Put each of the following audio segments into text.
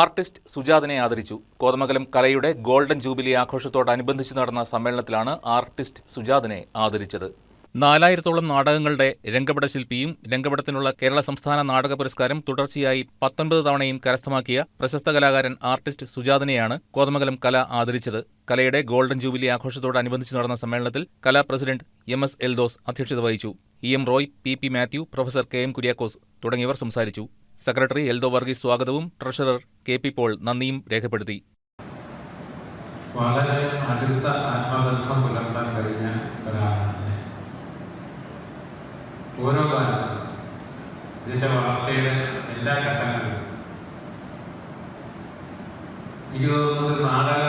Artist സുജാതിനെ ആദരിച്ചു. കോതമംഗലം കലയുടെ golden jubilee ആഘോഷത്തോടനുബന്ധിച്ച് നടന്ന സമ്മേളനത്തിലാണ് ആർട്ടിസ്റ്റ് സുജാതിനെ ആദരിച്ചത്. നാലായിരത്തോളം നാടകങ്ങളുടെ രംഗപട ശില്പിയും രംഗപടത്തിനുള്ള കേരള സംസ്ഥാന നാടക പുരസ്കാരം തുടർച്ചയായി പത്തൊൻപത് തവണയും കരസ്ഥമാക്കിയ പ്രശസ്ത കലാകാരൻ ആർട്ടിസ്റ്റ് സുജാതിനെയാണ് കോതമംഗലം കല ആദരിച്ചത്. കലയുടെ ഗോൾഡൻ ജൂബിലി ആഘോഷത്തോടനുബന്ധിച്ച് നടന്ന സമ്മേളനത്തിൽ Kala president M S Eldhose അധ്യക്ഷത വഹിച്ചു. E M Roy P P Mathew professor K M Kuriakose തുടങ്ങിയവർ സംസാരിച്ചു. സെക്രട്ടറി എൽദോ വർഗീസ് സ്വാഗതവും ട്രഷറർ കെ പി പോൾ നന്ദിയും രേഖപ്പെടുത്തി വളരെ അടുത്ത ആത്മബന്ധം പുലർത്താൻ കഴിഞ്ഞ ഒരാളാണ്. ഓരോ കാലത്തും ഇതിന്റെ വളർച്ചയുടെ എല്ലാ ഘട്ടങ്ങളിലും എനിക്ക് തോന്നുന്നത് നാടക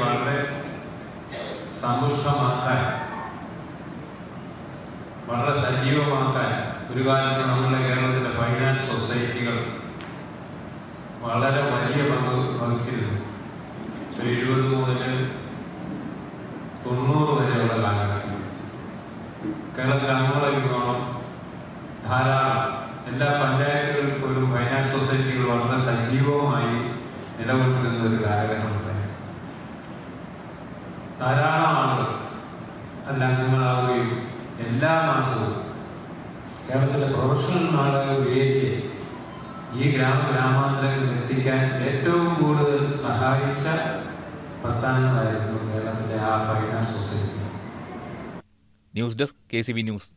വളരെ സമ്പുഷ്ടമാക്കാൻ വളരെ സജീവമാക്കാൻ ഒരു കാലത്ത് നമ്മുടെ കേരളത്തിലെ ഫൈനാൻസ് സൊസൈറ്റികൾ വളരെ വലിയ പങ്ക് വഹിച്ചിരുന്നു. ഒരു എഴുപത് മുതൽ തൊണ്ണൂറ് വരെയുള്ള കാലഘട്ടത്തിൽ. കേരളത്തിൽ അങ്ങോളം ധാരാളം. എല്ലാ പഞ്ചായത്തുകളിൽ പോലും ഫൈനാൻസ് സൊസൈറ്റികൾ വളരെ സജീവമായി നിലകൊണ്ടിരുന്ന ഒരു കാലഘട്ടം ഉണ്ടായിരുന്നു. ധാരാളം ആളുകൾ അതിൽ അംഗങ്ങളാവുകയും എല്ലാ മാസവും കേരളത്തിലെ പ്രൊഫഷണൽ നാടക വേദിയെ ഈ ഗ്രാമ ഗ്രാമാന്തരങ്ങളിൽ എത്തിക്കാൻ ഏറ്റവും കൂടുതൽ സഹായിച്ച പ്രസ്ഥാനങ്ങളായിരുന്നു കേരളത്തിലെ ആ finance society news desk K news.